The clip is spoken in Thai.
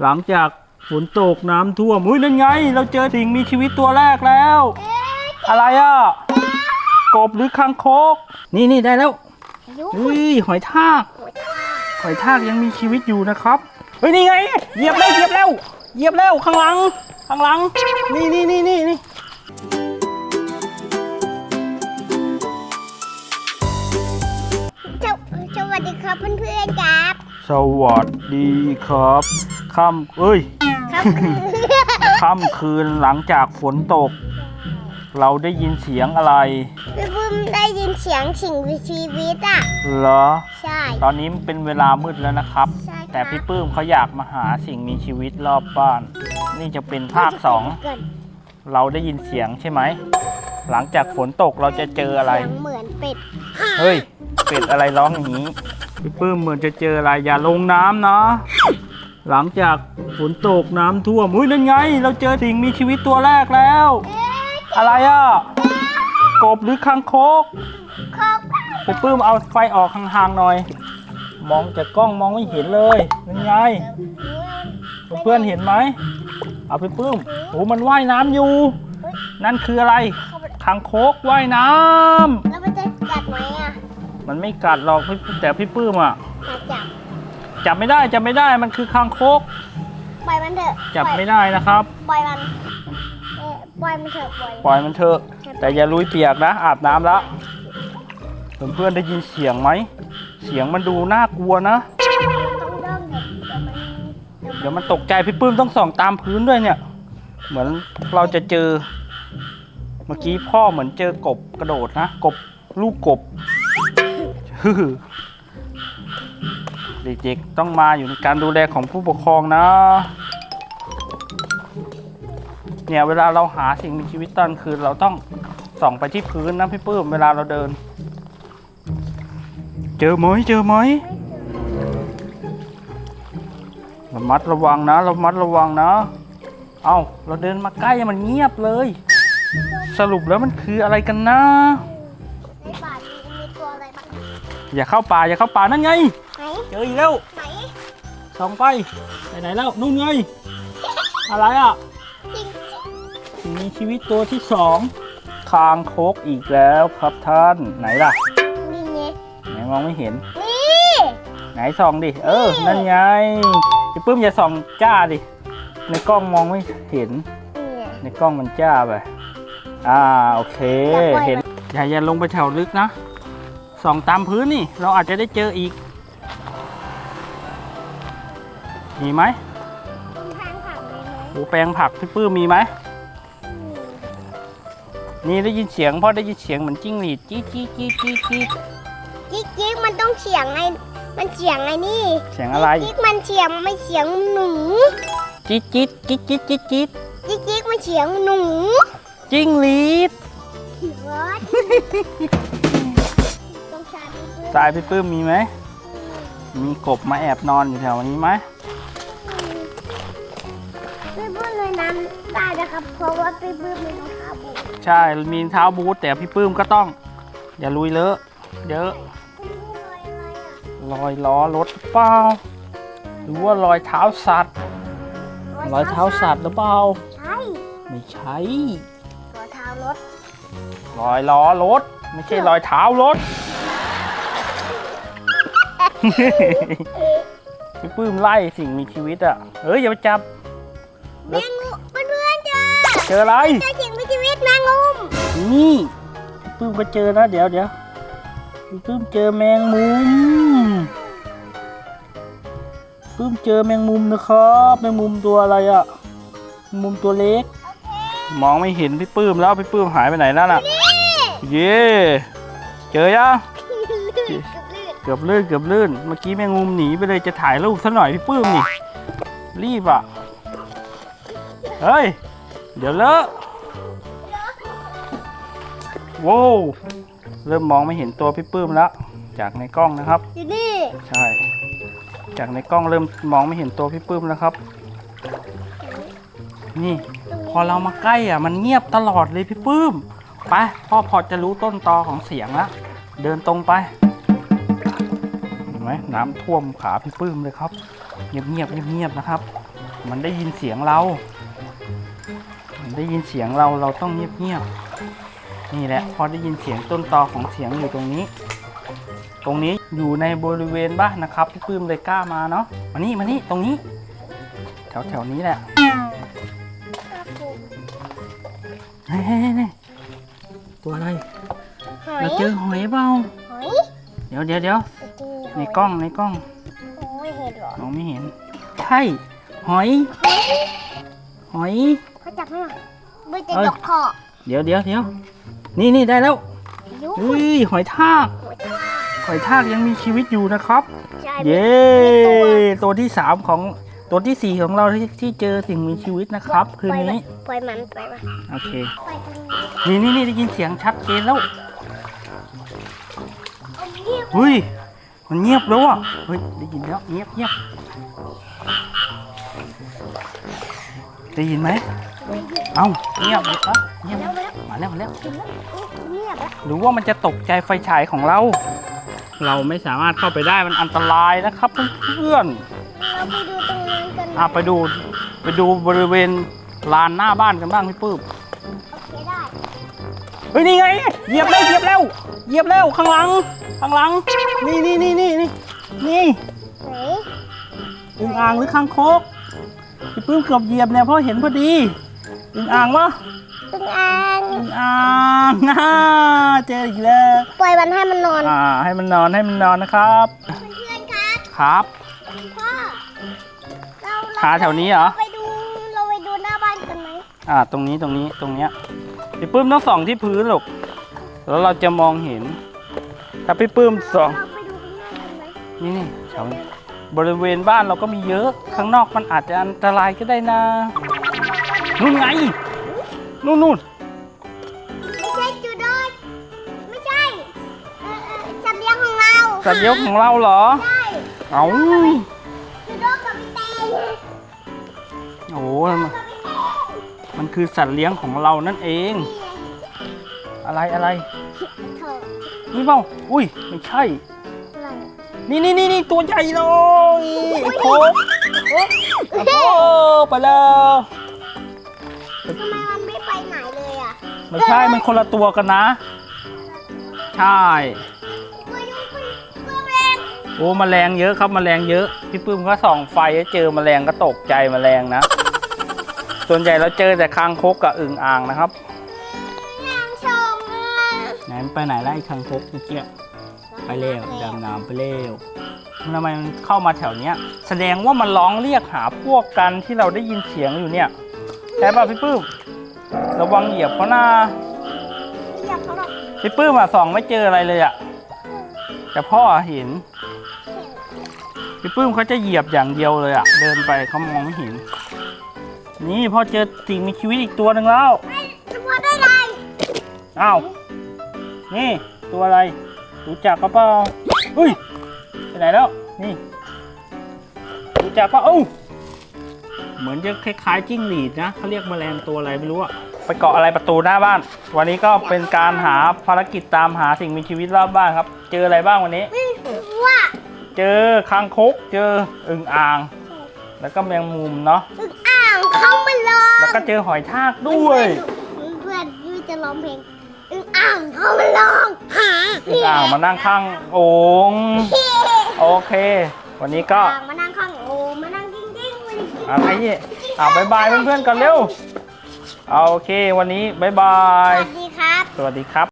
หลังจากฝนตกน้ำท่วมอุ้ยนั่นไง เราเจอสิ่งมีชีวิตตัวแรกแล้ว อะไรอะ กบหรือคางคก นี่นี่ได้แล้วยุเฮ้ยหอยทาก หอยทากยังมีชีวิตอยู่นะครับ เฮ้ยนี่ไง เหยียบแล้วเหยียบแล้วเหยียบแล้วข้างหลัง ข้างหลัง นี่นี่นี่นี่นี่สวสวัสดีครับเพื่อนๆครับ สวัสดีครับ ค่ำเอ้ยครับค่ำคืนหลังจากฝนตก เราได้ยินเสียงอะไรพี่บุ้มได้ยินเสียงสิ่งมีชีวิตอะเหรอ ใช่ ตอนนี้เป็นเวลามืดแล้วนะครับใช่ครับแต่พี่ปื้มเขาอยากมาหาสิ่งมีชีวิตรอบบ้าน นี่จะเป็นภาคสองเกิดเราได้ยินเสียงใช่ไหม หลังจากฝนตกเราจะเจออะไร เสียงเหมือนเป็ด เฮ้ย เป็ดอะไรร้องอย่างนี้ พี่ปื้มเหมือนจะเจออะไรอย่าลงน้ำนะ หลังจากฝนตกน้ำท่วมอุ้ยนั่นไง เราเจอสิ่งมีชีวิตตัวแรกแล้ว อะไรอะ กบหรือคางคกครอบพี่ปื้มเอาไฟออกห่างๆหน่อย มองจากกล้องมองไม่เห็นเลยนั่นไง เพื่อนๆเห็นไหม เอาไปปื้มโอ้มันว่ายน้ำอยู่ นั่นคืออะไรคางคกว่ายน้ำแล้วมันจะกัดไหมอะ มันไม่กัดหรอกพี่แต่พี่ปื้มอะมาจับ จับไม่ได้จับไม่ได้มันคือคางคก ปล่อยมันเถอะจับปล่อยไม่ได้นะครับ ปล่อยมันเอ่อปล่อยมันเถอะปล่อยปล่อยมันเถอะ แต่อย่าลุยเปียกนะ อาบน้ำแล้วเพื่อนๆได้ยินเสียงไหม เสียงมันดูน่ากลัวนะ ต้องเริ่มเดี๋ยวเดี๋ยวมันเดี๋ยวเดี๋ยวมันตกใจพี่ปื้มต้องส่องตามพื้นด้วยเนี่ย เหมือนเราจะเจอ เมื่อกี้พ่อเหมือนเจอกบกระโดดนะ กบลูกกบฮึ่ม เด็กๆต้องมาอยู่ในการดูแลของผู้ปกครองนะ เนี่ยเวลาเราหาสิ่งมีชีวิตตอนคืนเราต้องส่องไปที่พื้นนะพี่ปื้มเวลาเราเดิน เจอไหมเจอไหมระมัดระวังนะระมัดระวังนะ เอาเราเดินมาใกล้มันเงียบเลย สรุปแล้วมันคืออะไรกันนะ ในป่ามีมีตัวอะไรบ้างอย่าเข้าป่าอย่าเข้าป่านั่นไงไหน เจออีกแล้วไหนส่องไปไปไหนแล้วนู่นไงอะไรอะจริงสิ่งมีชีวิตตัวที่สองคางคกอีกแล้วครับท่านไหนล่ะนี่ไงไหนมองไม่เห็น นี่ไหนส่องดิเออนั่นไงพี่ปื้มอย่าส่องจ้าดิในกล้องมองไม่เห็นนี่ไงในกล้องมันจ้าไปอ่าโอเคอย่าปล่อยมันเห็นอย่าอย่าลงไปแถวลึกนะส่องตามพื้นนี่ เราอาจจะได้เจออีก มีไหมตรงทางผ่านเลยไหมโอ้แปลงผักพี่ปื้มมีไหม นี่ได้ยินเสียงพ่อได้ยินเสียงเหมือนจิ้งหรีดจี๊ดจี๊ดจี๊ดจี๊ดจี๊ดจิ๊กจิ๊กมันต้องเสียงไง มันเสียงไงนี่เสียงอะไรจิ๊กมันเสียงไม่เสียงหนูจี๊ดจี๊ดจี๊ดจี๊ดจี๊ดจี๊ดจิ๊กจิ๊กมันเสียงหนูจิ้งหรีดวอดต้องชาร์จเพื่อนทรายพี่ปื้มมีไหม มีกบมาแอบนอนอยู่แถวนี้ไหม ได้นะครับ เพราะว่าพี่ปื้มมีรองเท้าบูทใช่มีเท้าบูทแต่พี่ปื้มก็ต้อง อย่าลุยเลอะเยอะลอยอะไรอยล้อรถเปล่าหรือว่ารอยเท้าสัตว์ รอยเท้าสัตว์หรือเปล่าใช่ไม่ใช่รอยเท้ารถรอยล้อรถ ไม่ใช่รอยเท้ารถพี่ปื้มไล่สิ่งมีชีวิตอะ เฮ้ยอย่าไปจับแมงมุ เจออะไร เจอสิ่งมีชีวิตแมงมุมนี่พี่ปื้มก็เจอนะเดี๋ยวเดี๋ยวพี่ปื้มเจอแมงมุมปื้มเจอแมงมุมนะครับ แมงมุมตัวอะไรอะแมงมุมตัวเล็ก มองไม่เห็นพี่ปื้มแล้วพี่ปื้มหายไปไหนแล้วน่ะ เย่เจอยังเกือบลื่นเกือบลื่นเกือบลื่นเมื่อกี้แมงมุมหนีไปเลยจะถ่ายรูปซะหน่อยพี่ปื้มนี่ รีบอะ เฮ้ย เดี๋ยวเลอะโว้วเริ่มมองไม่เห็นตัวพี่ปื้มแล้ว จากในกล้องนะครับ อยู่นี่ใช่ จากในกล้องเริ่มมองไม่เห็นตัวพี่ปื้มแล้วครับ นี่ พอเรามาใกล้อะ มันเงียบตลอดเลยพี่ปื้มไปพ่อพอจะรู้ต้นตอของเสียงแล้วเดินตรงไปเห็นไหมน้ำท่วมขาพี่ปื้มเลยครับ เงียบเงียบๆเงียบๆนะครับ มันได้ยินเสียงเรามัน ได้ยินเสียงเราเราต้องเงียบๆนี่แหละพอได้ยินเสียงต้นตอของเสียงอยู่ตรงนี้ ตรงนี้อยู่ในบริเวณบ้านนะครับพี่ปื้มเลยกล้ามาเนาะมานี่มานี่ตรงนี้ แถวแถวๆนี้แหละครับผมเฮ้ยเฮ้ยเฮ้ยเฮ้ยตัวอะไรหอยเราเจอหอยเปล่าหอยเดี๋ยวเดี๋ยวเดี๋ยวไปเจอหในอยกล้องในกล้องโอ้ยเห็นเหรอมองไม่เห็นใช่หอย หอยเขา จับให้หน่อยมือจะเอ้ยยกคอเดี๋ยวเดี๋ยวเดี๋ยวนี่นี่ได้แล้วยุ้เฮ้ยหอยทากหัวตาหอยทากยังมีชีวิตอยู่นะครับใช่เย้ตัวที่สามของตัวที่สี่ของเราที่ที่เจอสิ่งมีชีวิตนะครับ คืนนี้ปล่อยมันปล่อยมันโอเคปล่อยตรงนี้นี่นี่นี่ได้ยินเสียงชัดเจนแล้วเอาเงียบเฮ้ยมันเงียบแล้วอะเฮ้ยได้ยินแล้วเงียบเงียบได้ยินไหมไม่ เงียบเอ้าเงียบเลยครับเงียบแล้วมาแล้วมาแล้วมาแล้วเห็นแล้วโอ้เงียบแล้วหรือว่ามันจะตกใจไฟฉายของเรา เราไม่สามารถเข้าไปได้มันอันตรายนะครับเพื่อนเราไปดูตรงนั้นกันๆอะไปดูไปดูบริเวณลานหน้าบ้านกันบ้างพี่ปื้มโอเคได้เฮ้ยนี่ไงเหยียบแล้วเหยียบแล้วเหยียบแล้วข้างหลัง ข้างหลัง นี่นี่นี่นี่นี่นี่ไหนอึ่งอ่างหรือคางคกพี่ปื้มเกือบเหยียบเนี่ยเพราะเห็นพอดี อึ่งอ่างวะตึงอ่างอึ่งอ่างน่าเจออีกแล้วปล่อยมันให้มันนอน อ่า ให้มันนอนให้มันนอนนะครับ เพื่อนๆครับครับพ่อเราหาแถวนี้เหรอ ไปดูเราไปดูหน้าบ้านกันไหมอ่า ตรงนี้ตรงนี้ตรงเนี้ยพี่ปื้มต้องส่องที่พื้นหรอกแล้วเราจะมองเห็น ถ้าพี่ปื้มส่องเราไปดูข้างหน้ากันไหมนี่นี่แถวบริเวณบ้านเราก็มีเยอะ ข้างนอกมันอาจจะอันตรายก็ได้นะ นู่นไง นู่นนู่นไม่ใช่จูดอนไม่ใช่เออเออสัตว์เลี้ยงของเราสัตว์เลี้ยงของเราเหรอ ใช่เอาจูดอนกับพี่แตงโอ้โหกับพี่แตงมันคือสัตว์เลี้ยงของเรานั่นเอง อะไรอะไรเธอนี่เปล่าอุ้ยไม่ใช่ อะไรนี่นี่นี่นี่ตัวใหญ่เลยไอ้โคกโอ้โหไปแล้ว ทำไมมันไม่ไปไหนเลยอะไม่ใช่ มันคนละตัวกันนะ ใช่ ไปดูไปดูแรงโอ้แมลงเยอะครับแมลงเยอะ พี่ปื้มก็ส่องไฟแล้วเจอแมลงก็ตกใจแมลงนะ ส่วนใหญ่เราเจอแต่คางคกกับอึ่งอ่างนะครับนางชมอะไหนมันไปไหนแล้วไอ้คางคกเมื่อกี้ไปเร็วดำน้ำไปเร็วทำไมมันเข้ามาแถวเนี้ย แสดงว่ามันร้องเรียกหาพวกกันที่เราได้ยินเสียงอยู่เนี่ยใช่ป่ะพี่ปื้มระวังเหยียบเขาหน้าไม่อยากเขาหรอกพี่ปื้มอะส่องไม่เจออะไรเลยอะแต่พ่อเห็นพี่ปื้มเขาจะเหยียบอย่างเดียวเลยอะเดินไปเขามองไม่เห็น นี่พ่อเจอสิ่งมีชีวิตอีกตัวหนึ่งแล้วจะพอได้ไรอ้าวนี่ตัวอะไรรู้จักกระเปล่าอุ้ยไปไหนแล้วนี่รู้จักปะเอ้า เหมือนจะคล้ายๆจิ้งหรีดนะเขาเรียกแมลงตัวอะไรไม่รู้อะไปเกาะอะไรประตูหน้าบ้าน วันนี้ก็เป็นการหาภารกิจตามหาสิ่งมีชีวิตรอบบ้านครับ เจออะไรบ้างวันนี้ ว่าเจอคางคก เจออึ่งอ่าง แล้วก็แมงมุมเนาะ อึ่งอ่างเขามาลองแล้วก็เจอหอยทากด้วย เพื่อนยูจะร้องเพลงอึ่งอ่างเขามาลองหาอึ่งอ่างมานั่งข้างโอ่งโอเค วันนี้ก็ อ่างมานั่ง อะไรเนี่ยอ่าบายบายเพื่อนๆกันเร็ว โอเควันนี้บายบาสย วัสดีครับ สวัสดีครับ